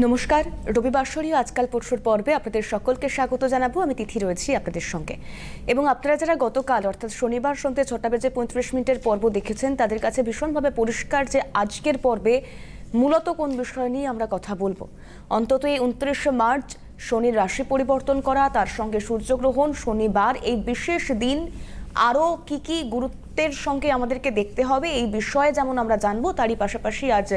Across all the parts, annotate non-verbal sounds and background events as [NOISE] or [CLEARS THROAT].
নমস্কার রবিবাসরীয় আজকাল পরশুর পর্বে আপনাদের সকলকে স্বাগত জানাব। আমি তিথি রয়েছি আপনাদের সঙ্গে। এবং আপনারা যারা গতকাল, অর্থাৎ শনিবার সন্ধ্যে ছটা বেজে পঁয়ত্রিশ মিনিটের পর্ব দেখেছেন, তাদের কাছে ভীষণভাবে পরিষ্কার যে আজকের পর্বে মূলত কোন বিষয় নিয়ে আমরা কথা বলব। অন্তত এই উনত্রিশে মার্চ শনির রাশি পরিবর্তন করা, তার সঙ্গে সূর্যগ্রহণ, শনিবার, এই বিশেষ দিন আরও কি কি গুরুত্বের সঙ্গে আমাদেরকে দেখতে হবে এই বিষয়ে যেমন আমরা জানব, তারই পাশাপাশি আজ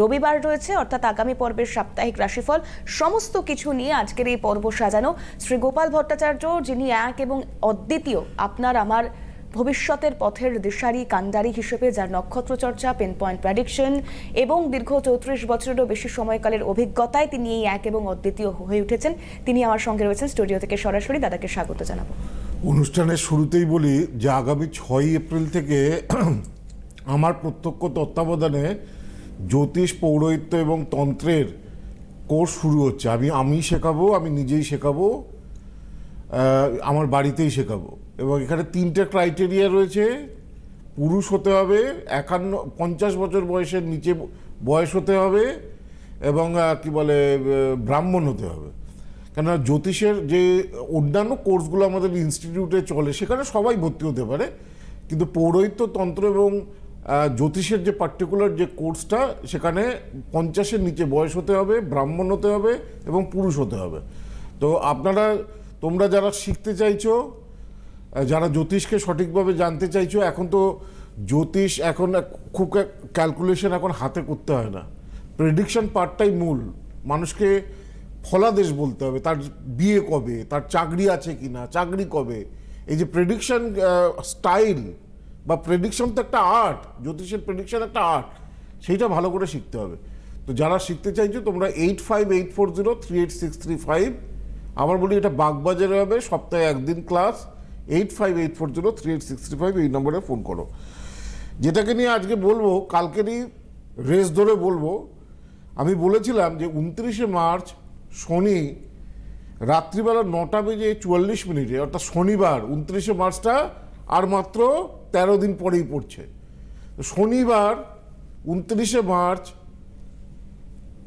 রবিবার রয়েছে, অর্থাৎ আগামী পর্বের সাপ্তাহিক রাশিফল। সমস্ত কিছু নিয়ে আজকের এই পর্ব সাজানো শ্রী গোপাল ভট্টাচার্য, যিনি এক এবং অদ্বিতীয় আপনার আমার ভবিষ্যতের পথের দিশারি কান্ডারি হিসেবে যার নক্ষত্র চর্চা, পেন পয়েন্ট প্রেডিকশন এবং দীর্ঘ চৌত্রিশ বছরেরও বেশি সময়কালের অভিজ্ঞতায় তিনি এই এক এবং অদ্বিতীয় হয়ে উঠেছেন। তিনি আমার সঙ্গে রয়েছেন স্টুডিও থেকে সরাসরি দাদাকে স্বাগত জানাব। অনুষ্ঠানের শুরুতেই বলি যে আগামী ছয়ই এপ্রিল থেকে [CLEARS THROAT] আমার প্রত্যক্ষ তত্ত্বাবধানে জ্যোতিষ, পৌরোহিত্য এবং তন্ত্রের কোর্স শুরু হচ্ছে। আমি আমি শেখাবো, আমি নিজেই শেখাবো আমার বাড়িতেই শেখাবো। এবং এখানে তিনটে ক্রাইটেরিয়া রয়েছে। পুরুষ হতে হবে, একান্ন, পঞ্চাশ বছর বয়সের নিচে বয়স হতে হবে এবং কি বলে ব্রাহ্মণ হতে হবে। কেননা জ্যোতিষের যে অন্যান্য কোর্সগুলো আমাদের ইনস্টিটিউটে চলে, সেখানে সবাই ভর্তি হতে পারে। কিন্তু পৌরোহিত্য তন্ত্র এবং জ্যোতিষের যে পার্টিকুলার যে কোর্সটা সেখানে পঞ্চাশের নিচে বয়স হতে হবে, ব্রাহ্মণ হতে হবে এবং পুরুষ হতে হবে। তো আপনারা, তোমরা যারা শিখতে চাইছো যারা জ্যোতিষকে সঠিকভাবে জানতে চাইছো, এখন তো জ্যোতিষ এখন খুব ক্যালকুলেশন এখন হাতে করতে হয় না। প্রেডিকশন পার্টটাই মূল। মানুষকে ফলাদেশ বলতে হবে, তার বিয়ে কবে, তার চাকরি আছে কি না চাকরি কবে? এই যে প্রেডিকশন স্টাইল বা প্রেডিকশন তো একটা আর্ট জ্যোতিষের প্রেডিকশন একটা আর্ট সেইটা ভালো করে শিখতে হবে। তো যারা শিখতে চাইছো, তোমরা eight five eight four zero three eight six three five আবার বলি এটা বাগবাজারে হবে, সপ্তাহে একদিন class eight five eight four zero three eight six three five এই নম্বরে ফোন করো। যেটাকে নিয়ে আজকে বলব কালকেরই রেস ধরে বলব, আমি বলেছিলাম যে উনত্রিশে মার্চ শনি রাত্রিবেলা নটা বেজে চুয়াল্লিশ মিনিটে, অর্থাৎ শনিবার, উনত্রিশে মার্চটা আর মাত্র তেরো দিন পরেই পড়ছে। শনিবার, উনত্রিশে মার্চ,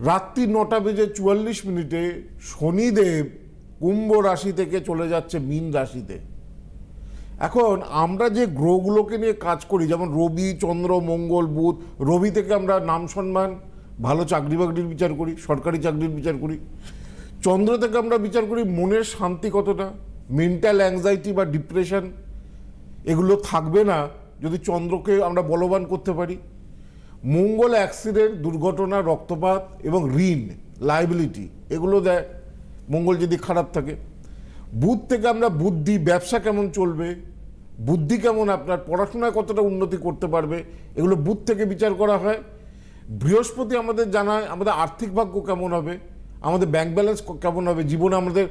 রাত্রি নটা বেজে চুয়াল্লিশ মিনিটে শনিদেব কুম্ভ রাশি থেকে চলে যাচ্ছে মীন রাশিতে। এখন আমরা যে গ্রহগুলোকে নিয়ে কাজ করি, যেমন রবি, চন্দ্র, মঙ্গল, বুধ, রবি থেকে আমরা নাম সম্মান, ভালো চাকরি বাকরির বিচার করি, সরকারি চাকরির বিচার করি চন্দ্র থেকে আমরা বিচার করি, মনের শান্তি কতটা? মেন্টাল অ্যাংজাইটি বা ডিপ্রেশন এগুলো থাকবে না যদি চন্দ্রকে আমরা বলবান করতে পারি। মঙ্গল অ্যাক্সিডেন্ট দুর্ঘটনা, রক্তপাত এবং ঋণ লাইবিলিটি এগুলো দেয়। মঙ্গল যদি খারাপ থাকে। বুধ থেকে আমরা বুদ্ধি, ব্যবসা কেমন চলবে? বুদ্ধি কেমন আপনার? পড়াশোনায় কতটা উন্নতি করতে পারবে? এগুলো বুধ থেকে বিচার করা হয়। বৃহস্পতি আমাদের জানায়, আমাদের আর্থিক ভাগ্য কেমন হবে? আমাদের ব্যাংক ব্যালেন্স কেমন হবে? জীবনে আমাদের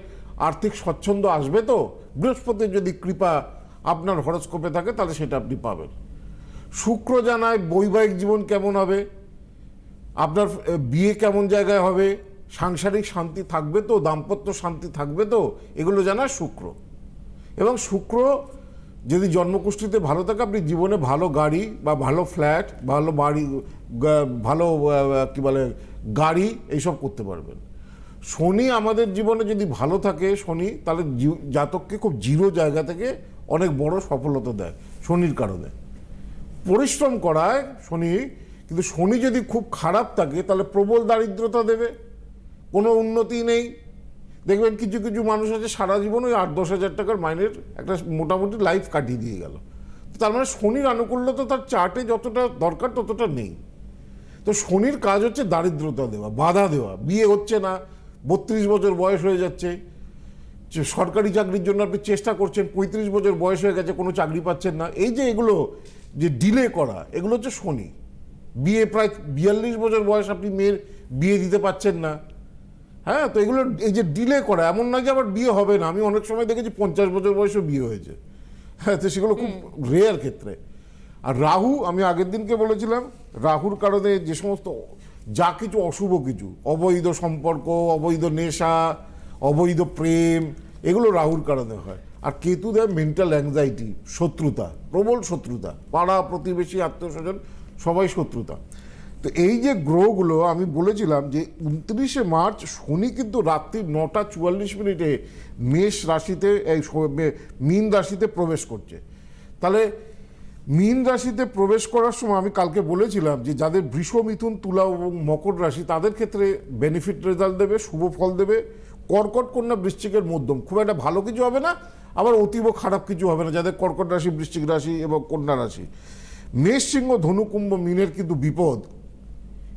আর্থিক স্বচ্ছন্দ আসবে তো? বৃহস্পতির যদি কৃপা আপনার হরস্কোপে থাকে, তাহলে সেটা আপনি পাবেন। শুক্র জানায় বৈবাহিক জীবন কেমন হবে? আপনার বিয়ে কেমন জায়গায় হবে? সাংসারিক শান্তি থাকবে তো? দাম্পত্য শান্তি থাকবে তো? এগুলো জানায় শুক্র। এবং শুক্র যদি জন্মকুষ্ঠিতে ভালো থাকে, আপনি জীবনে ভালো গাড়ি বা ভালো ফ্ল্যাট ভালো বাড়ি ভালো কি বলে, গাড়ি, এইসব করতে পারবেন। শনি আমাদের জীবনে যদি ভালো থাকে, শনি তাহলে জাতককে খুব জিরো জায়গা থেকে অনেক বড় সফলতা দেয়, শনির কারণে। পরিশ্রম করায় শনি, কিন্তু শনি যদি খুব খারাপ থাকে, তাহলে প্রবল দারিদ্রতা দেবে, কোনো উন্নতি নেই। দেখবেন কিছু কিছু মানুষ আছে, সারা জীবন ওই আট, দশ হাজার টাকার মাইনের একটা মোটামুটি লাইফ কাটিয়ে দিয়ে গেল। তার মানে শনির আনুকূল্যতা তার চার্টে যতটা দরকার ততটা নেই। তো শনির কাজ হচ্ছে দারিদ্রতা দেওয়া, বাধা দেওয়া, বিয়ে হচ্ছে না বত্রিশ বছর বয়স হয়ে যাচ্ছে। যে সরকারি চাকরির জন্য আপনি চেষ্টা করছেন পঁয়ত্রিশ বছর বয়স হয়ে গেছে কোনো চাকরি পাচ্ছেন না। এই যে এগুলো যে ডিলে করা এগুলো হচ্ছে শনি। বিয়ে প্রায় বিয়াল্লিশ বছর বয়স আপনি মেয়ের বিয়ে দিতে পাচ্ছেন না। হ্যাঁ তো এগুলো এই যে ডিলে করা এমন না যে আবার বিয়ে হবে না। আমি অনেক সময় দেখেছি পঞ্চাশ বছর বয়সেও বিয়ে হয়েছে। হ্যাঁ তো সেগুলো খুব রেয়ার ক্ষেত্রে। আর রাহু আমি আগের দিনকে বলেছিলাম রাহুর কারণে যে সমস্ত যা কিছু অশুভ কিছু। অবৈধ সম্পর্ক, অবৈধ নেশা, অবৈধ প্রেম, এগুলো রাহুর কারণে হয়। আর কেতু দেয় মেন্টাল অ্যাংজাইটি শত্রুতা, প্রবল শত্রুতা। পাড়া, প্রতিবেশী, আত্মীয়স্বজন, সবাই শত্রুতা। তো এই যে গ্রহগুলো, আমি বলেছিলাম যে উনত্রিশে মার্চ শনি কিন্তু রাত্রি নটা চুয়াল্লিশ মিনিটে মেষ রাশিতে, এই মীন রাশিতে প্রবেশ করছে। তাহলে মীন রাশিতে প্রবেশ করার সময় আমি কালকে বলেছিলাম যে যাদের বৃষ, মিথুন, তুলা এবং মকর রাশি, তাদের ক্ষেত্রে বেনিফিট রেজাল্ট দেবে, শুভ ফল দেবে। কর্কট কন্যা বৃশ্চিকের মধ্যম। খুব একটা ভালো কিছু হবে না, আবার অতীব খারাপ কিছু হবে না, যাদের কর্কট রাশি, বৃশ্চিক রাশি এবং কন্যা রাশি। মেষ, সিংহ, ধনু, কুম্ভ মিনের কিন্তু বিপদ।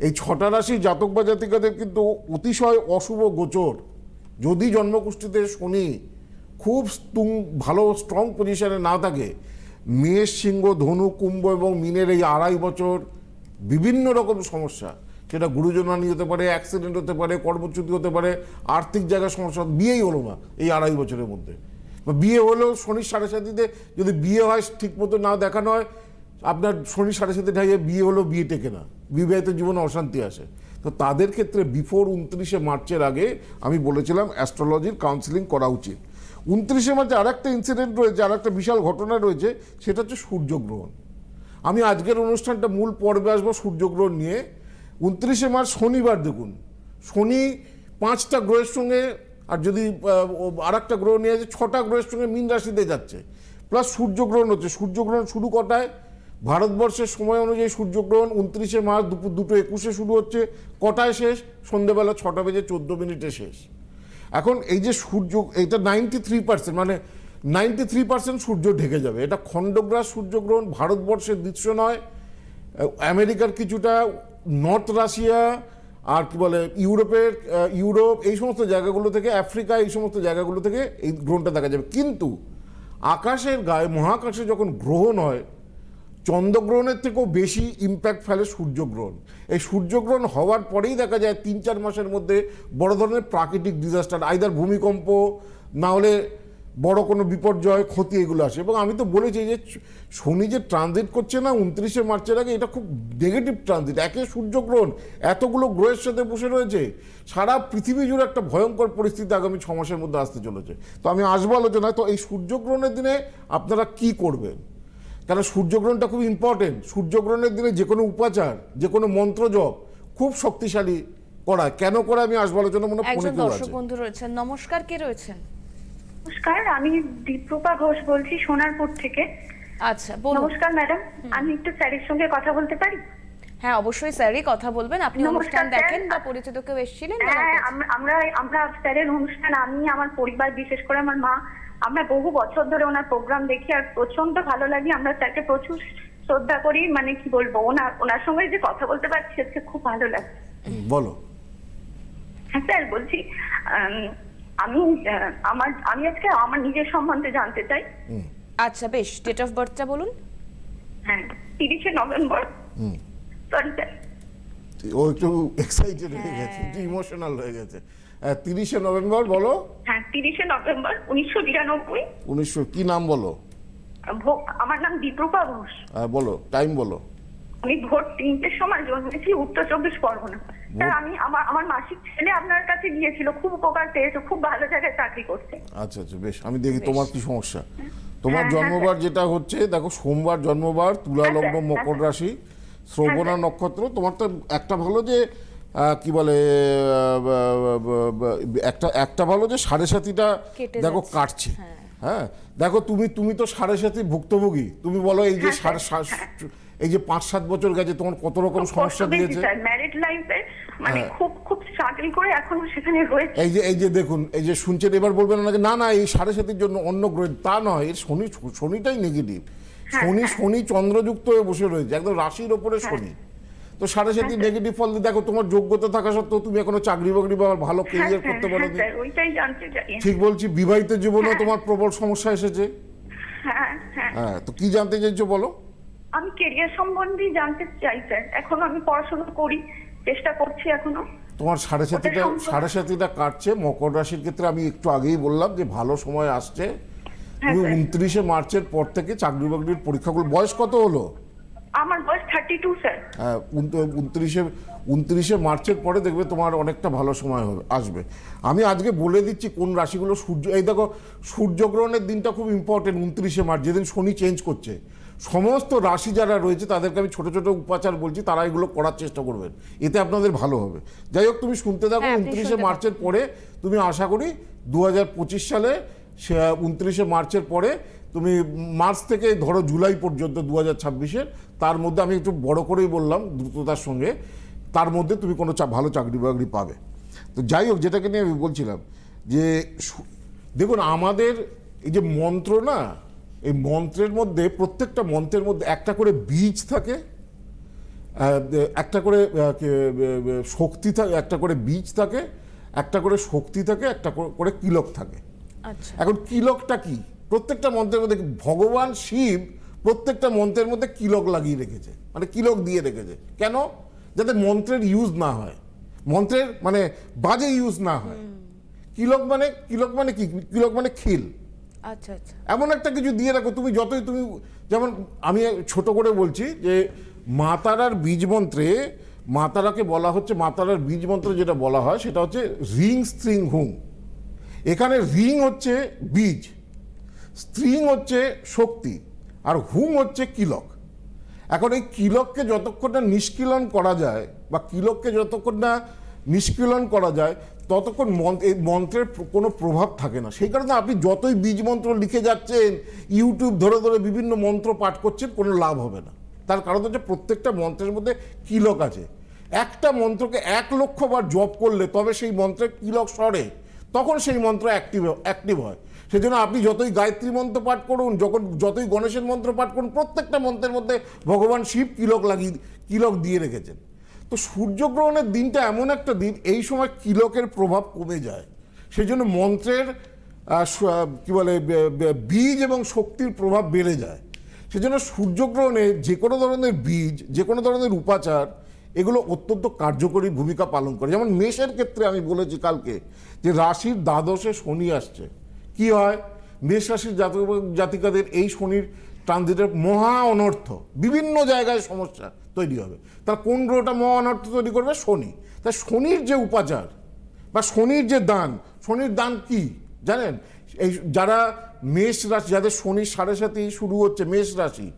এই ছটা রাশি জাতক বা জাতিকাদের কিন্তু অতিশয় অশুভ গোচর। যদি জন্মকুষ্ঠিতে শনি খুব ভালো স্ট্রং পজিশনে না থাকে মেষ সিংহ, ধনু, কুম্ভ এবং মিনের এই আড়াই বছর বিভিন্ন রকম সমস্যা। সেটা গুরুজনানি হতে পারে অ্যাক্সিডেন্ট হতে পারে, কর্মচ্যুতি হতে পারে, আর্থিক জায়গার সমস্যা, বিয়েই হলো না এই আড়াই বছরের মধ্যে। বিয়ে হলেও শনির সাড়ে সাথীতে যদি বিয়ে হয়, ঠিক মতো না দেখানো হয়, আপনার শনি সাড়ে সাথে ঠাইয়ে বিয়ে হলো বিয়ে টেকে না। বিবাহিত জীবনে অশান্তি আসে। তো তাদের ক্ষেত্রে বিফোর উনত্রিশে মার্চের আগে আমি বলেছিলাম অ্যাস্ট্রোলজির কাউন্সিলিং করা উচিত। উনত্রিশে মার্চে আর একটা ইনসিডেন্ট রয়েছে আর একটা বিশাল ঘটনা রয়েছে, সেটা হচ্ছে সূর্যগ্রহণ। আমি আজকের অনুষ্ঠানটা মূল পর্বে আসব সূর্যগ্রহণ নিয়ে। উনত্রিশে মার্চ শনিবার দেখুন। শনি পাঁচটা গ্রহের সঙ্গে, আর যদি আর একটা গ্রহ নিয়ে আছে ছটা গ্রহের সঙ্গে মীন রাশিতে যাচ্ছে। প্লাস সূর্যগ্রহণ হচ্ছে, সূর্যগ্রহণ শুরু কটায়? ভারতবর্ষের সময় অনুযায়ী সূর্যগ্রহণ উনত্রিশে মার্চ দুপুর দুটো একুশে শুরু হচ্ছে, কটায় শেষ? সন্ধেবেলা ছটা বেজে চোদ্দ মিনিটে শেষ। এখন এই যে সূর্য, এটা নাইনটি থ্রি পার্সেন্ট মানে নাইনটি থ্রি পার্সেন্ট সূর্য ঢেকে যাবে। এটা খণ্ডগ্রাস সূর্যগ্রহণ ভারতবর্ষের দৃশ্য নয়। আমেরিকার কিছুটা, নর্থ রাশিয়া, আর কি বলে, ইউরোপের ইউরোপ, এই সমস্ত জায়গাগুলো থেকে, আফ্রিকা, এই সমস্ত জায়গাগুলো থেকে এই গ্রহণটা দেখা যাবে। কিন্তু আকাশের গায়ে, মহাকাশে যখন গ্রহণ হয় চন্দ্রগ্রহণের থেকেও বেশি ইম্প্যাক্ট ফেলে সূর্যগ্রহণ। এই সূর্যগ্রহণ হওয়ার পরেই দেখা যায় তিন চার মাসের মধ্যে বড় ধরনের প্রাকৃতিক ডিজাস্টার আইদার ভূমিকম্প, না হলে বড় কোনো বিপর্যয়, ক্ষতি এগুলো আসে। এবং আমি তো বলেছি যে শনি যে ট্রানজিট করছে না উনত্রিশে মার্চের আগে, এটা খুব নেগেটিভ ট্রানজিট একে সূর্যগ্রহণ, এতগুলো গ্রহের সাথে বসে রয়েছে, সারা পৃথিবী জুড়ে একটা ভয়ঙ্কর পরিস্থিতি আগামী ছ মাসের মধ্যে আসতে চলেছে। তো আমি আসব আলোচনায়, তো এই সূর্যগ্রহণের দিনে আপনারা কি করবেন? কারণ সূর্যগ্রহণটা খুব ইম্পর্টেন্ট সূর্যগ্রহণের দিনে যে কোনো উপাচার যে কোনো মন্ত্র জপ খুব শক্তিশালী করা। কেন করে আমি আসব আলোচনা মনে ফোনে একজন কেউ দর্শক আছে। বন্ধু রয়েছেন। নমস্কার কে রয়েছেন? নমস্কার আমি দীপ্রপা ঘোষ বলছি সোনারপুর থেকে। আচ্ছা বলুন। নমস্কার ম্যাডাম। আমি একটু স্যারের সঙ্গে কথা বলতে পারি? হ্যাঁ অবশ্যই স্যারই কথা বলবেন। আপনি অনুষ্ঠান দেখেন বা পরিচিত কেউ এসেছিলেন হ্যাঁ আমরা আমরা স্যারের অনুষ্ঠান আমি আমার পরিবার বিশেষ করে আমার মা আমরা বহু বছর ধরে ওনার প্রোগ্রাম দেখি আর প্রচণ্ড ভালো লাগে। আমরা স্যারকে প্রচুর শ্রদ্ধা করি মানে কি বলব ওনার ওনার সঙ্গে যে কথা বলতে পারছি আজকে খুব ভালো লাগছে। বলো। হ্যাঁ স্যার বলছি আমি আমার আমি আজকে আমার নিজের সম্বন্ধে জানতে চাই। আচ্ছা বেশ ডেট অফ বার্থটা বলুন। হ্যাঁ তিরিশে নভেম্বর। Sorry sir. ও একটু এক্সাইটেড হয়ে গেছে একটু ইমোশনাল হয়ে গেছে। তিরিশে নভেম্বর বলো। হ্যাঁ তিরিশে নভেম্বর উনিশশো বিরানব্বই। উনিশশো কি নাম বলো? আমার নাম দীপ্রপা ঘোষ। বলো টাইম বলো। আমি ভোর তিনটের সময় জন্মেছি উত্তর চব্বিশ পরগনা। স্যার আমি আমার আমার মাসিক ছেলে আপনার কাছে গিয়েছিল খুব উপকার পেয়েছে খুব ভালো জায়গায় চাকরি করছে। আচ্ছা আচ্ছা বেশ আমি দেখি তোমার কি সমস্যা। তোমার হ্যাঁ, জন্মবার যেটা হচ্ছে দেখো সোমবার জন্মবার তুলা হ্যাঁ, লগ্ন মকর হ্যাঁ, রাশি শ্রবণা নক্ষত্র তোমার তো একটা ভালো যে কি বলে একটা একটা ভালো যে সাড়ে সাতিটা দেখো কাটছে। হ্যাঁ। দেখো তুমি তুমি তো সাড়ে সাতি ভুক্তভোগী। তুমি বলো এই যে হ্যাঁ, সাড়ে এই যে পাঁচ সাত বছর গেছে তোমার কত রকম সমস্যা দিয়েছে? ম্যারিড লাইফে মানে হ্যাঁ। খুব খুব স্ট্রাগল করে এখনও সেখানে রয়েছে। এই যে এই যে দেখুন এই যে শুনছেন এবার বলবেন না না না এই সাড়ে সাতির জন্য অন্য গ্রহ তা নয়। এর শনি শনিটাই নেগেটিভ শনি শনি চন্দ্রযুক্ত হয়ে বসে রয়েছে একদম রাশির ওপরে শনি। তো সাড়ে নেগেটিভ ফল দিয়ে দেখো তোমার যোগ্যতা থাকা সত্ত্বেও তুমি এখনও চাকরি বাকরি বা ভালো হ্যাঁ কেরিয়ার করতে হ্যাঁ পারো ঠিক বলছি বিবাহিত জীবনেও তোমার প্রবল সমস্যা এসেছে? হ্যাঁ হ্যাঁ। হ্যাঁ তো কি জানতে চাইছো বলো? আমি কেরিয়ার সম্বন্ধেই জানতে চাই স্যার। এখনও আমি পড়াশোনা করি চেষ্টা করছি এখনও। তোমার সাড়ে সাতিটা সাড়ে সাতিটা কাটছে। মকর রাশির ক্ষেত্রে আমি একটু আগেই বললাম যে ভালো সময় আসছে। হ্যাঁ, তুমি উনত্রিশে মার্চের পর থেকে চাকরি বাকরির পরীক্ষাগুলো বয়স কত হলো? আমার বয়স থার্টি টু স্যার হ্যাঁ উনত্রিশে উনত্রিশে মার্চের পরে দেখবে তোমার অনেকটা ভালো সময় হবে আসবে। আমি আজকে বলে দিচ্ছি কোন রাশিগুলো সূর্য এই দেখো সূর্যগ্রহণের দিনটা খুব ইম্পর্টেন্ট উনত্রিশে মার্চ যেদিন শনি চেঞ্জ করছে। সমস্ত রাশি যারা রয়েছে তাদেরকে আমি ছোট ছোট উপাচার বলছি তারা এগুলো করার চেষ্টা করবেন। এতে আপনাদের ভালো হবে। যাই হোক তুমি শুনতে থাকো হ্যাঁ, উনত্রিশে মার্চের পরে তুমি আশা করি দু হাজার পঁচিশ সালে সে উনত্রিশে মার্চের পরে তুমি মার্চ থেকে ধরো জুলাই পর্যন্ত দু হাজার ছাব্বিশের তার মধ্যে আমি একটু বড় করেই বললাম দ্রুততার সঙ্গে তার মধ্যে তুমি কোনো ভালো চাকরি বাকরি পাবে। তো যাই হোক যেটাকে নিয়ে আমি বলছিলাম যে দেখুন আমাদের এই যে মন্ত্র না এই মন্ত্রের মধ্যে প্রত্যেকটা মন্ত্রের মধ্যে একটা করে বীজ থাকে একটা করে শক্তি থাকে একটা করে বীজ থাকে একটা করে শক্তি থাকে একটা করে- করে কিলক থাকে। আচ্ছা। এখন কিলকটা কি? প্রত্যেকটা মন্ত্রের মধ্যে ভগবান শিব প্রত্যেকটা মন্ত্রের মধ্যে কিলক লাগিয়ে রেখেছে। মানে কিলক দিয়ে রেখেছে। কেন? যাতে মন্ত্রের ইউজ না হয়। মন্ত্রের মানে বাজে ইউজ না হয়। কিলক মানে কিলক মানে কি? কিলক মানে খিল। আচ্ছা আচ্ছা। এমন একটা কিছু দিয়ে রাখো তুমি যতই তুমি যেমন আমি ছোট করে বলছি যে মাতারার বীজ মন্ত্রে মাতারাকে বলা হচ্ছে মাতারার বীজ মন্ত্র যেটা বলা হয় সেটা হচ্ছে রিং স্ত্রিং হুং। এখানে রিং হচ্ছে বীজ। স্ত্রিং হচ্ছে শক্তি, আর হুম হচ্ছে কিলক। এখন এই কিলককে যতক্ষণ না নিষ্কিলন করা যায় বা কিলককে যতক্ষণ না নিষ্কিলন করা যায়, ততক্ষণ এই মন্ত্রের কোনো প্রভাব থাকে না। সেই কারণে আপনি যতই বীজ মন্ত্র লিখে যাচ্ছেন, ইউটিউব ধরে ধরে বিভিন্ন মন্ত্র পাঠ করছেন, কোনো লাভ হবে না। তার কারণ হচ্ছে প্রত্যেকটা মন্ত্রের মধ্যে কিলক আছে। একটা মন্ত্রকে এক লক্ষ বার জপ করলে তবে সেই মন্ত্রের কিলক সরে, তখন সেই মন্ত্র অ্যাক্টিভ অ্যাক্টিভ হয়। সেজন্য আপনি যতই গায়ত্রী মন্ত্র পাঠ করুন, যখন যতই গণেশের মন্ত্র পাঠ করুন, প্রত্যেকটা মন্ত্রের মধ্যে ভগবান শিব কিলক লাগিয়ে কিলক দিয়ে রেখেছেন। তো সূর্যগ্রহণের দিনটা এমন একটা দিন, এই সময় কিলকের প্রভাব কমে যায়। সেই জন্য মন্ত্রের কি বলে বীজ এবং শক্তির প্রভাব বেড়ে যায়। সেজন্য সূর্যগ্রহণে যে কোনো ধরনের বীজ, যে কোনো ধরনের উপাচার, এগুলো অত্যন্ত কার্যকরী ভূমিকা পালন করে। যেমন মেষের ক্ষেত্রে আমি বলেছি কালকে যে রাশির দ্বাদশে শনি আসছে। কি হয়? মেষ রাশির জাতক জাতিকাদের এই শনির ট্রানজিটের মহা অনর্থ। বিভিন্ন জায়গায় সমস্যা তৈরি হবে। তার কোন গ্রহটা মহা অনর্থ তৈরি করবে? শনি। তাই শনির যে উপাচার বা শনির যে দান, শনির দান কি? জানেন? এই যারা মেষ রাশি, যাদের শনির সাড়ে সাথে শুরু হচ্ছে মেষ রাশি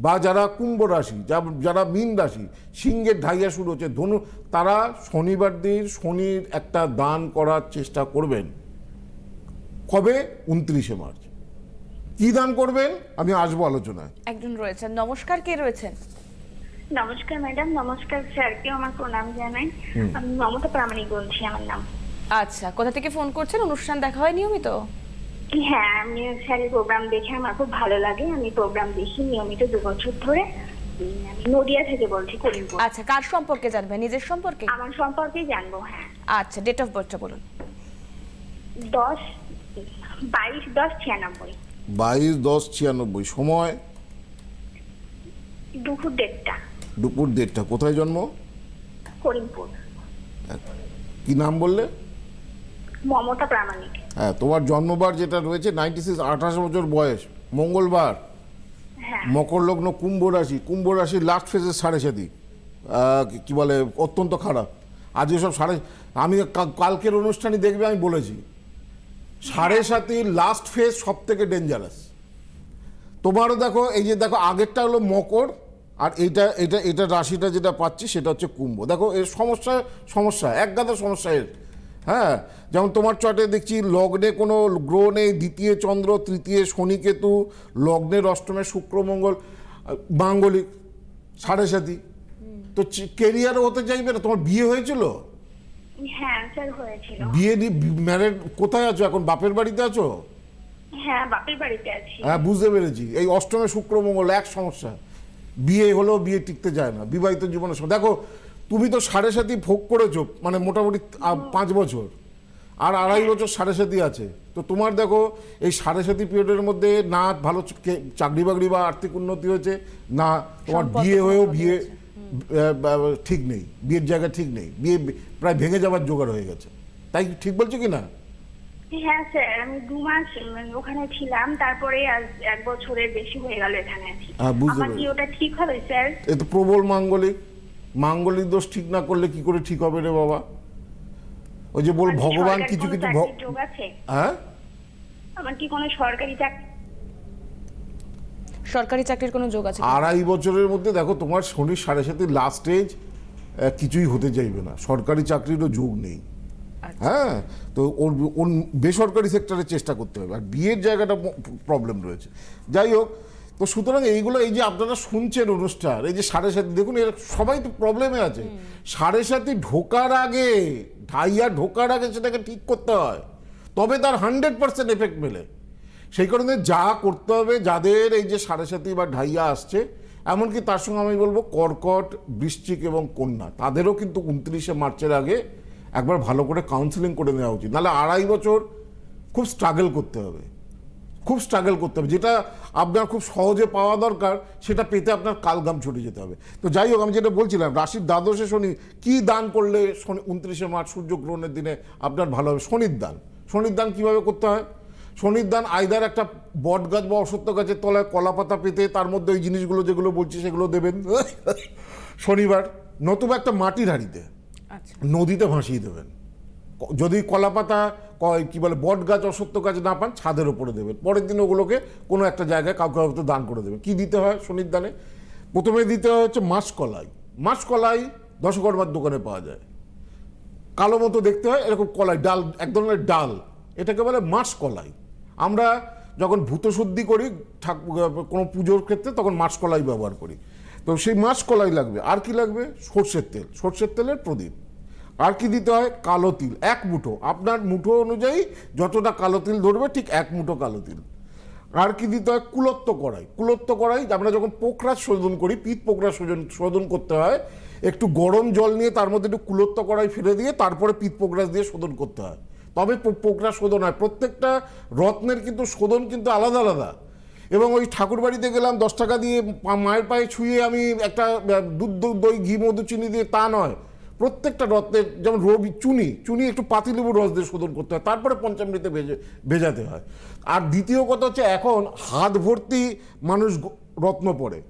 বা যারা কুম্ভ রাশি, যা- যারা মীন রাশি, সিংহের ঢাইয়া শুরু হচ্ছে, ধনু, তারা শনিবার দিন শনির একটা দান করার চেষ্টা করবেন। কবে? উনত্রিশে মার্চ। কি দান করবেন? আমি আসব আলোচনায়। একজন রয়েছেন। নমস্কার কে রয়েছেন? নমস্কার ম্যাডাম। নমস্কার স্যারকেও আমার প্রণাম জানাই আমি মমতা প্রামাণিক বলছি আমার নাম। আচ্ছা কোথা থেকে ফোন করছেন? অনুষ্ঠান দেখা হয় নিয়মিত? হ্যাঁ আমি স্যারের প্রোগ্রাম দেখে আমার খুব ভালো লাগে। আমি প্রোগ্রাম দেখি নিয়মিত দু বছর ধরে। আমি নদিয়া থেকে বলছি করিমপুর। আচ্ছা কার সম্পর্কে জানবেন নিজের সম্পর্কে? আমার সম্পর্কে জানব হ্যাঁ। আচ্ছা ডেট অফ বার্থটা বলুন। দশ বাইশ দশ ছিয়ানব্বই। বাইশ দশ ছিয়ানব্বই সময়? দুপুর দেড়টা। দুপুর দেড়টা কোথায় জন্ম? করিমপুর। কি নাম বললে? মমতা প্রামাণিক। হ্যাঁ তোমার জন্মবার যেটা রয়েছে নাইনটি সিক্স আঠাশ বছর বয়স মঙ্গলবার। হ্যাঁ। মকর লগ্ন কুম্ভ রাশি কুম্ভ রাশির লাস্ট ফেজের সাড়ে সাথী কি- বলে অত্যন্ত খারাপ। আজ সব সাড়ে আমি কালকের অনুষ্ঠানে দেখবে আমি বলেছি। সাড়ে সাতির লাস্ট ফেজ সব থেকে ডেঞ্জারাস তোমারও দেখো এই যে দেখো আগেরটা হলো মকর আর এইটা এটা এটা রাশিটা যেটা পাচ্ছি সেটা হচ্ছে কুম্ভ। দেখো এর সমস্যা সমস্যা এক সমস্যা এর। হ্যাঁ যেমন তোমার চটে দেখছি লগ্নে কোনো গ্রহ নেই দ্বিতীয় চন্দ্র তৃতীয় শনিকেতু লগ্নের অষ্টমে শুক্র মঙ্গল আহ, মাঙ্গলিক সাড়ে সাথী তো কেরিয়ারও হতে চাইবে না তোমার বিয়ে হয়েছিল? হ্যাঁ স্যার হয়েছিল। বিয়ে ম্যারেড কোথায় আছো? এখন বাপের বাড়িতে আছো? হ্যাঁ বাপের বাড়িতে আছি। হ্যাঁ বুঝতে পেরেছি। এই অষ্টমে শুক্র মঙ্গল এক সমস্যা। বিয়ে হলেও বিয়ে টিকতে যায় না বিবাহিত জীবনের সময়। দেখো তুমি তো সাড়ে সাথী ভোগ করেছ মানে মোটামুটি পাঁচ বছর। আর আড়াই বছর সাড়ে সাথী আছে। তো তোমার দেখো এই সাড়ে সাথী পিরিয়ডের মধ্যে না ভালো চাকরি বাকরি বা আর্থিক উন্নতি হয়েছে না তোমার বিয়ে হয়েও বিয়ে ঠিক নেই বিয়ের জায়গা ঠিক নেই বিয়ে প্রায় ভেঙে যাওয়ার জোগাড় হয়ে গেছে। তাই ঠিক বলছো কি না হ্যাঁ স্যার আমি দু মাস ওখানে ছিলাম তারপরে এক বছরের বেশি হয়ে গেল এখানে আছি আমার কি। ওটা ঠিক হবে স্যার? এ তো প্রবল মাঙ্গলিক মাঙ্গলিক দোষ ঠিক না করলে কি করে ঠিক হবে রে বাবা? ওই যে বল ভগবান কিছু কিছু হ্যাঁ? আমার কি কোনো সরকারি চাকরি সরকারি চাকরির কোনো যোগ আছে? আড়াই বছরের মধ্যে দেখো তোমার শনির সাড়ে সাথে লাস্ট স্টেজ কিছুই হতে চাইবে না। সরকারি চাকরিরও যোগ নেই। আচ্ছা। হ্যাঁ তো ওর ওর বেসরকারি সেক্টরে চেষ্টা করতে হবে। আর বিয়ের জায়গাটা প্রবলেম রয়েছে। যাই হোক তো সুতরাং এইগুলো এই যে আপনারা শুনছেন অনুষ্ঠান এই যে সাড়ে সাথে দেখুন এর সবাই তো প্রবলেমে আছে। সাড়ে সাথে ঢোকার আগে ঢাইয়া ঢোকার আগে সেটাকে ঠিক করতে হয়। তবে তার হান্ড্রেড পার্সেন্ট এফেক্ট মেলে। সেই কারণে যা করতে হবে, যাদের এই যে সাড়ে সাথী বা ঢাইয়া আসছে, এমনকি তার সঙ্গে আমি বলব কর্কট, বৃশ্চিক এবং কন্যা, তাদেরও কিন্তু উনত্রিশে মার্চের আগে একবার ভালো করে কাউন্সিলিং করে নেওয়া উচিত। নাহলে আড়াই বছর খুব স্ট্রাগল করতে হবে। খুব স্ট্রাগল করতে হবে। যেটা আপনার খুব সহজে পাওয়া দরকার, সেটা পেতে আপনার কালগাম ছুটে যেতে হবে। তো যাই হোক, আমি যেটা বলছিলাম, রাশির দ্বাদশে শনি কি দান করলে শনি, উনত্রিশে মার্চ সূর্যগ্রহণের দিনে আপনার ভালো হবে? শনির দান। শনির দান কীভাবে করতে হয়? শনির দান আইদার একটা বট গাছ বা অসত্য গাছের তলায় কলা পাতা পেতে তার মধ্যে ওই জিনিসগুলো যেগুলো বলছি সেগুলো দেবেন। শনিবার নতুবা একটা মাটির হাঁড়িতে আচ্ছা। নদীতে ভাসিয়ে দেবেন। যদি কলাপাতা ক- কী বলে বট গাছ অসত্য গাছ না পান ছাদের ওপরে দেবেন। পরের দিন ওগুলোকে কোনো একটা জায়গায় কাউকে হয়তো দান করে দেবেন। কি দিতে হয় শনির দানে প্রথমে দিতে হয় হচ্ছে মাসকলাই। মাসকলাই দশকর্মার দোকানে পাওয়া যায়। কালো মতো দেখতে হয় এরকম কলাই ডাল এক ধরনের ডাল। এটাকে বলে মাস কলাই আমরা যখন ভূতশুদ্ধি করি কোনো পুজোর ক্ষেত্রে তখন মাস কলাই ব্যবহার করি। তো সেই মাস কলাই লাগবে। আর কি লাগবে? সর্ষের তেল। সর্ষের তেলের প্রদীপ। আর কি দিতে হয়? কালো তিল। এক মুঠো। আপনার মুঠো অনুযায়ী যতটা কালো তিল ধরবে, ঠিক এক মুঠো কালো তিল। আর কি দিতে হয়? কুলত্ব কড়াই। কুলত্ব কড়াই, আমরা যখন পোকরাজ শোধন করি, পিত পোকরাজ শোধন শোধন করতে হয়, একটু গরম জল নিয়ে তার মধ্যে একটু কুলত্ব কড়াই ফেলে দিয়ে তারপরে পিত পোকরাজ দিয়ে শোধন করতে হয়। তবে পোকরা শোধন হয়। প্রত্যেকটা রত্নের কিন্তু শোধন কিন্তু আলাদা আলাদা। এবং ওই ঠাকুর বাড়িতে গেলাম দশ টাকা দিয়ে মায়ের পায়ে ছুঁয়ে আমি একটা দুধ দই, ঘি মধু চিনি দিয়ে তা নয়। প্রত্যেকটা রত্নের যেমন রবি চুনি চুনি একটু পাতিলেবুর রস দিয়ে শোধন করতে হয়। তারপরে পঞ্চামৃতে ভেজে ভেজাতে হয়। আর দ্বিতীয় কথা হচ্ছে এখন হাত ভর্তি মানুষ রত্ন পড়ে।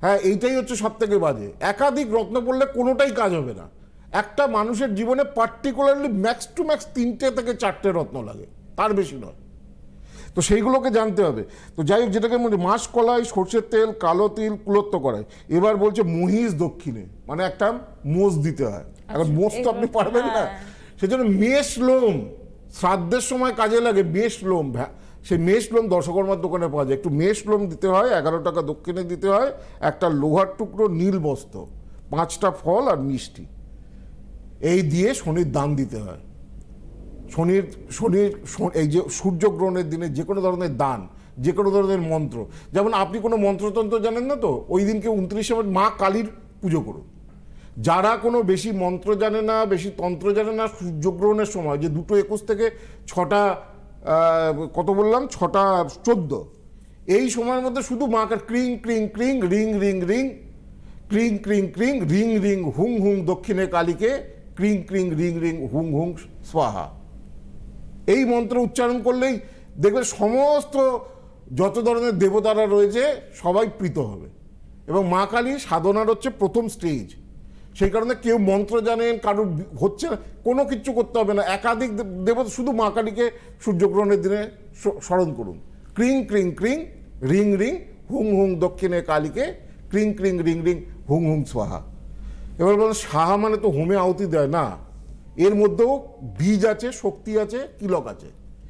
হ্যাঁ এইটাই হচ্ছে সব থেকে বাজে। একাধিক রত্ন পড়লে কোনোটাই কাজ হবে না। একটা মানুষের জীবনে পার্টিকুলারলি ম্যাক্স টু ম্যাক্স তিনটে থেকে চারটে রত্ন লাগে। তার বেশি নয়। তো সেইগুলোকে জানতে হবে। তো যাই হোক যেটাকে মনে মাস কলাই সর্ষের তেল কালো তিল কুলত্ব করায় এবার বলছে মহিষ দক্ষিণে মানে একটা মোষ দিতে হয়। এখন মোষ তো আপনি পারবেন না। সেজন্য মেষ লোম শ্রাদ্ধের সময় কাজে লাগে মেষ লোম ভ্যা- সেই মেষ লোম দশকর্মার দোকানে পাওয়া যায়। একটু মেষ লোম দিতে হয় এগারো টাকা দক্ষিণে দিতে হয় একটা লোহার টুকরো নীল বস্ত্র পাঁচটা ফল আর মিষ্টি। এই দিয়ে শনির দান দিতে হয়। শনির শনির এই যে সূর্যগ্রহণের দিনে যে কোনো ধরনের দান, যে কোনো ধরনের মন্ত্র। যেমন আপনি কোনো মন্ত্রতন্ত্র জানেন না তো, ওই দিনকে উনত্রিশে মার্চ মা কালীর পুজো করুন। যারা কোনো বেশি মন্ত্র জানে না, বেশি তন্ত্র জানে না, সূর্যগ্রহণের সময়, যে দুটো একুশ থেকে ছটা কত বললাম? ছটা চোদ্দ। এই সময়ের মধ্যে শুধু মাকে ক্রিং ক্রিং ক্রিং, রিং রিং রিং, ক্রিং ক্রিং ক্রিং, রিং রিং, হুং হুং দক্ষিণে কালীকে ক্রিং ক্রিং, রিং রিং, হুং হুং, স্বাহা। এই মন্ত্র উচ্চারণ করলেই দেখবে সমস্ত যত ধরনের দেবতারা রয়েছে, সবাই প্রীত হবে। এবং মা কালী সাধনার হচ্ছে প্রথম স্টেজ সেই কারণে কেউ মন্ত্র জানেন, কারোর হচ্ছে না, কোনো কিচ্ছু করতে হবে না। একাধিক দেবতা শুধু মা কালীকে সূর্যগ্রহণের দিনে স্মরণ করুন। ক্রিং ক্রিং ক্রিং, রিং রিং, হুং হুং দক্ষিণে কালীকে, ক্রিং ক্রিং, রিং রিং, হুং হুং, স্বাহা। এবার বলেন সাহা মানে তো হোমে আহুতি দেয় না। এর মধ্যেও বীজ আছে শক্তি আছে কিলক আছে।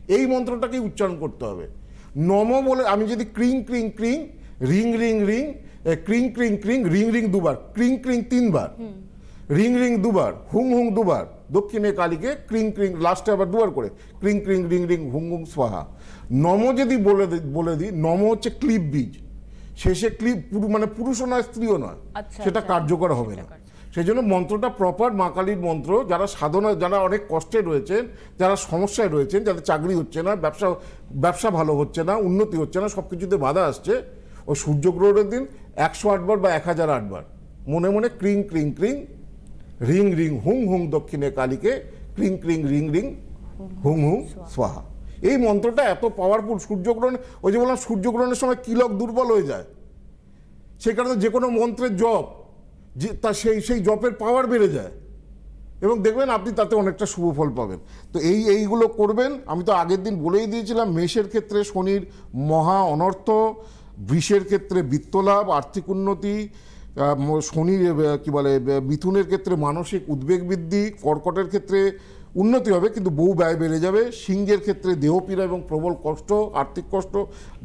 এই মন্ত্রটাকেই উচ্চারণ করতে হবে। নম বলে আমি যদি ক্রিং ক্রিং ক্রিং রিং রিং রিং ক্রিং ক্রিং ক্রিং রিং রিং দুবার ক্রিং ক্রিং তিনবার রিং রিং দুবার হুং হুং দুবার দক্ষিণে কালীকে ক্রিং ক্রিং লাস্টে আবার দুবার করে ক্রিং ক্রিং রিং রিং হুং হুং স্বাহা। নম যদি বলে দি- বলে দিই নম হচ্ছে ক্লিপ বীজ। শেষে ক্লিপ মানে পুরুষও নয় স্ত্রীও নয়। আচ্ছা, সেটা আচ্ছা। কার্যকর হবে না। সেই জন্য মন্ত্রটা প্রপার মা কালীর মন্ত্র। যারা সাধনা যারা অনেক কষ্টে রয়েছেন, যারা সমস্যায় রয়েছেন, যাদের চাকরি হচ্ছে না, ব্যবসা ব্যবসা ভালো হচ্ছে না, উন্নতি হচ্ছে না সব কিছুতে বাধা আসছে। ও সূর্যগ্রহণের দিন একশো আটবার বা এক হাজার আটবার মনে মনে ক্রিং ক্রিং ক্রিং, রিং রিং, হুং হুং দক্ষিণে কালীকে, ক্রিং ক্রিং, রিং রিং, হুং হুং সোহা এই মন্ত্রটা এত পাওয়ারফুল সূর্যগ্রহণ ওই যে বললাম সূর্যগ্রহণের সময় কিলক দুর্বল হয়ে যায়। সেই কারণে যে কোনো মন্ত্রের জপ। যে তা সেই সেই জপের পাওয়ার বেড়ে যায়। এবং দেখবেন আপনি তাতে অনেকটা শুভ ফল পাবেন। তো এই, এইগুলো করবেন। আমি তো আগের দিন বলেই দিয়েছিলাম, মেষের ক্ষেত্রে শনির মহা অনর্থ, বৃষের ক্ষেত্রে বিত্তলাভ, আর্থিক উন্নতি শনির কি বলে মিথুনের ক্ষেত্রে মানসিক উদ্বেগ বৃদ্ধি, কর্কটের ক্ষেত্রে উন্নতি হবে, কিন্তু বহু ব্যয় বেড়ে যাবে। সিংহের ক্ষেত্রে দেহপীড়া এবং প্রবল কষ্ট, আর্থিক কষ্ট,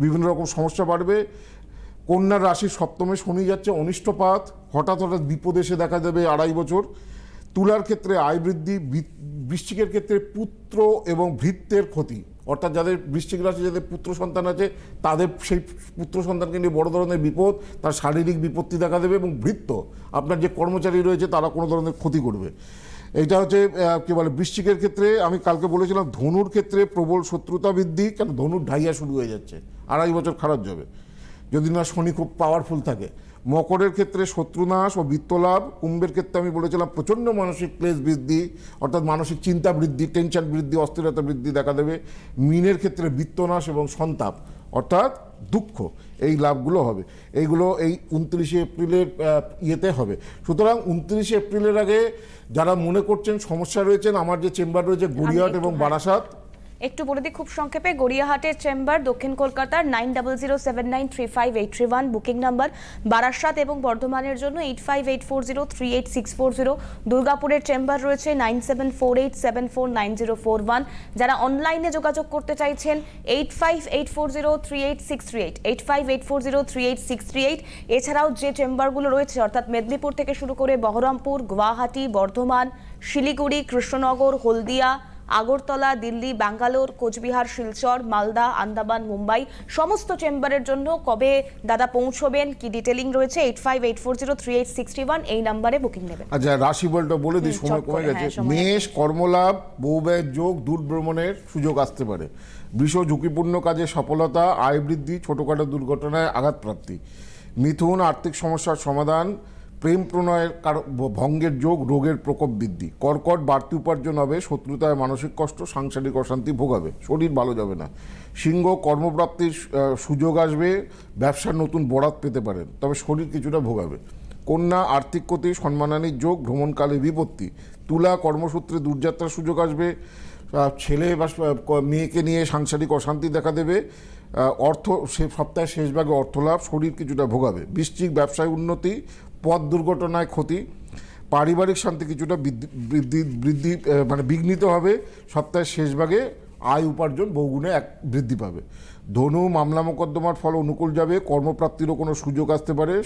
বিভিন্ন রকম সমস্যা বাড়বে। কন্যা রাশির সপ্তমে শনি যাচ্ছে, অনিষ্টপাত, হঠাৎ হঠাৎ বিপদ এসে দেখা যাবে আড়াই বছর। তুলার ক্ষেত্রে আয় বৃদ্ধি বৃশ্চিকের ক্ষেত্রে পুত্র এবং ভৃত্যের ক্ষতি। অর্থাৎ যাদের বৃশ্চিক রাশি, যাদের পুত্র সন্তান আছে, তাদের সেই পুত্র সন্তানকে নিয়ে বড় ধরনের বিপদ, তার শারীরিক বিপত্তি দেখা দেবে এবং ভৃত্য, আপনার যে কর্মচারী রয়েছে, তারা কোনো ধরনের ক্ষতি করবে। এইটা হচ্ছে কি বলে, বৃশ্চিকের ক্ষেত্রে আমি কালকে বলেছিলাম, ধনুর ক্ষেত্রে প্রবল শত্রুতা বৃদ্ধি, কেন ধনুর ঢাইয়া শুরু হয়ে যাচ্ছে, আড়াই বছর খারাপ যাবে। যদি না শনি খুব পাওয়ারফুল থাকে। মকরের ক্ষেত্রে শত্রুনাশ ও বিত্তলাভ কুম্ভের ক্ষেত্রে আমি বলেছিলাম প্রচণ্ড মানসিক ক্লেশ বৃদ্ধি অর্থাৎ মানসিক চিন্তা বৃদ্ধি টেনশন বৃদ্ধি অস্থিরতা বৃদ্ধি দেখা দেবে। মিনের ক্ষেত্রে বিত্তনাশ এবং সন্তাপ অর্থাৎ দুঃখ এই লাভগুলো হবে। এইগুলো এই উনত্রিশে এপ্রিলের ইয়েতে হবে। সুতরাং উনত্রিশে এপ্রিলের আগে যারা মনে করছেন সমস্যা রয়েছেন আমার যে চেম্বার রয়েছে গড়িয়াহাট এবং হ্যাঁ। বারাসাত একটু বলে দিই, খুব সংক্ষেপে গড়িয়াহাটের চেম্বার, দক্ষিণ কলকাতার nine double zero seven nine three five eight three one booking number Barasat এবং বর্ধমানের জন্য eight five eight four zero three eight six four zero দুর্গাপুরের চেম্বার রয়েছে nine seven four eight seven four nine zero four one যারা অনলাইনে যোগাযোগ করতে চাইছেন eight five eight four zero three eight six three eight eight five eight four zero three eight six three eight এছাড়াও যে চেম্বারগুলো রয়েছে, অর্থাৎ মেদিনীপুর থেকে শুরু করে বহরমপুর, গুয়াহাটি, বর্ধমান, শিলিগুড়ি, কৃষ্ণনগর, হলদিয়া আগরতলা দিল্লি ব্যাঙ্গালোর কোচবিহার শিলচর মালদা আন্দামান মুম্বাই সমস্ত চেম্বারের জন্য কবে দাদা পৌঁছবেন কি ডিটেলিং রয়েছে eight five eight four zero three eight sixty one এই নাম্বারে বুকিং নেবেন। আচ্ছা রাশি বলটা বলে দিই সময় কমে গেছে। হ্যাঁ, মেষ কর্মলাভ বহুব্যয়ের যোগ দূর ভ্রমণের সুযোগ আসতে পারে। বৃষ ঝুঁকিপূর্ণ কাজে সফলতা আয় বৃদ্ধি ছোটোখাটো দুর্ঘটনায় আঘাতপ্রাপ্তি। মিথুন আর্থিক সমস্যার সমাধান প্রেম প্রণয়ের ভঙ্গের যোগ রোগের প্রকোপ বৃদ্ধি। কর্কট বাড়তি উপার্জন হবে, শত্রুতায় মানসিক কষ্ট, সাংসারিক অশান্তি ভোগাবে শরীর ভালো যাবে না। সিংহ কর্মপ্রাপ্তির সুযোগ আসবে, ব্যবসার নতুন বরাত পেতে পারেন, তবে শরীর কিছুটা ভোগাবে। কন্যা আর্থিক ক্ষতি সম্মানানির যোগ, ভ্রমণকালে বিপত্তি। তুলা কর্মসূত্রে দূরযাত্রার সুযোগ আসবে ছেলে বা মেয়েকে নিয়ে সাংসারিক অশান্তি দেখা দেবে অর্থ সে সপ্তাহের শেষভাগে অর্থলাভ, শরীর কিছুটা ভোগাবে। বৃশ্চিক ব্যবসায় উন্নতি পথ দুর্ঘটনায় ক্ষতি পারিবারিক শান্তি কিছুটা বৃদ্ধি বৃদ্ধি মানে বিঘ্নিত হবে সপ্তাহের শেষ ভাগে আয় উপার্জন বহুগুণে এক বৃদ্ধি পাবে। ধনু, মামলা মোকদ্দমার ফল অনুকূল যাবে, কর্মপ্রাপ্তিরও কোনো সুযোগ আসতে পারে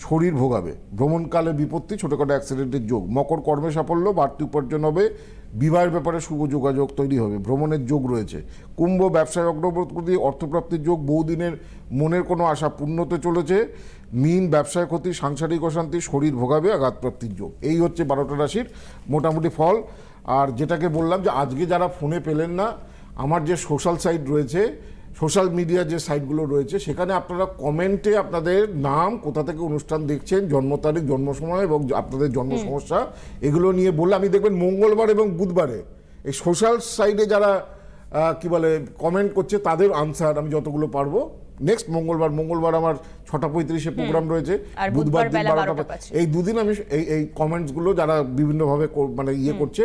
শরীর ভোগাবে। ভ্রমণকালে বিপত্তি, ছোটোখাটো অ্যাক্সিডেন্টের যোগ। মকর কর্মে সাফল্য, বাড়তি উপার্জন হবে, বিবাহের ব্যাপারে শুভ যোগাযোগ তৈরি হবে। ভ্রমণের যোগ রয়েছে। কুম্ভ, ব্যবসায় অগ্রগতি অর্থপ্রাপ্তির যোগ বহুদিনের মনের কোনো আশা পূর্ণ হতে চলেছে। মিন, ব্যবসায় ক্ষতি, সাংসারিক অশান্তি, শরীর ভোগাবে, আঘাতপ্রাপ্তির যোগ। এই হচ্ছে বারোটা রাশির মোটামুটি ফল। আর যেটাকে বললাম যে, আজকে যারা ফোনে পেলেন না আমার যে সোশ্যাল সাইট রয়েছে সোশ্যাল মিডিয়া যে সাইটগুলো রয়েছে সেখানে আপনারা কমেন্টে আপনাদের নাম কোথা থেকে অনুষ্ঠান দেখছেন জন্ম তারিখ জন্ম সময় এবং আপনাদের জন্ম সমস্যা এগুলো নিয়ে বললে আমি দেখবেন মঙ্গলবার এবং বুধবারে এই সোশ্যাল সাইটে যারা কি বলে কমেন্ট করছে তাদের আনসার আমি যতগুলো পারব। নেক্সট মঙ্গলবার মঙ্গলবার আমার ছটা পঁয়ত্রিশে প্রোগ্রাম রয়েছে। বুধবার বেলা বারোটা 12টা পা- পাঁচে। এই দুদিন আমি এই এই কমেন্টসগুলো যারা বিভিন্নভাবে মানে ইয়ে করছে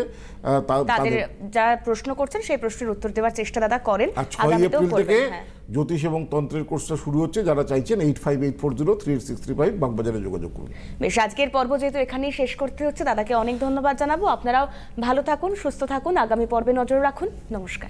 তাদের তাদের যারা প্রশ্ন করছেন সেই প্রশ্নের উত্তর দেওয়ার চেষ্টা দাদা করেন। আর ছয় এপ্রিল থেকে হ্যাঁ। জ্যোতিষ এবং তন্ত্রের কোর্সটা শুরু হচ্ছে। যারা চাইছেন eight five eight four zero three six three five বাগবাজারে যোগাযোগ করুন। বেশ আজকের পর্ব যেহেতু এখানেই শেষ করতে হচ্ছে দাদাকে অনেক ধন্যবাদ জানাব। আপনারাও ভালো থাকুন সুস্থ থাকুন। আগামী পর্বে নজর রাখুন। নমস্কার।